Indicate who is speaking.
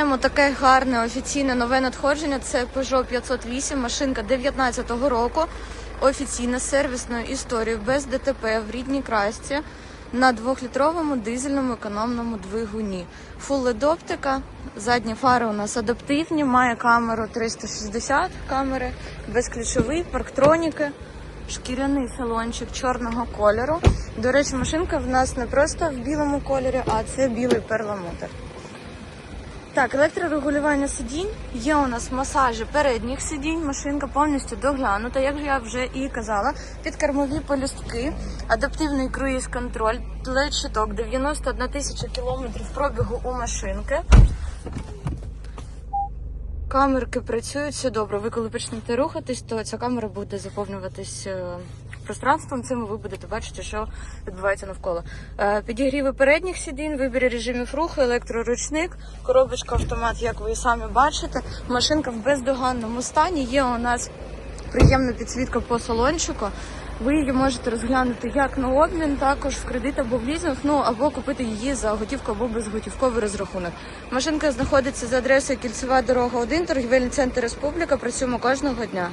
Speaker 1: Маємо таке гарне офіційне нове надходження. Це Peugeot 508, машинка 19-го року. Офіційна сервісною історією без ДТП в рідній красці на двохлітровому дизельному економному двигуні. Фул LED оптика, задні фари у нас адаптивні, має камеру 360 камери, безключовий, парктроніки. Шкіряний салончик чорного кольору. До речі, машинка в нас не просто в білому кольорі, а це білий перламутр. Так, електрорегулювання сидінь. Є у нас масажі передніх сидінь. Машинка повністю доглянута, як я вже і казала. Підкермові полюстки, адаптивний круїз-контроль, лед-щиток, 91 тисяча кілометрів пробігу у машинки. Камерки працюють все добре. Ви коли почнете рухатись, то ця камера буде заповнюватись е, пространством. Цим ви будете бачити, що відбувається навколо. Е, Підігріви передніх сидінь, вибір режимів руху, електроручник, коробочка автомат, як ви самі бачите. Машинка в бездоганному стані. Є у нас приємна підсвітка по салончику. Ви її можете розглянути як на обмін, також в кредит або в лізинг, ну або купити її за готівку або безготівковий розрахунок. Машинка знаходиться за адресою Кільцева дорога 1, торгівельний центр Республіка. Працюємо кожного дня.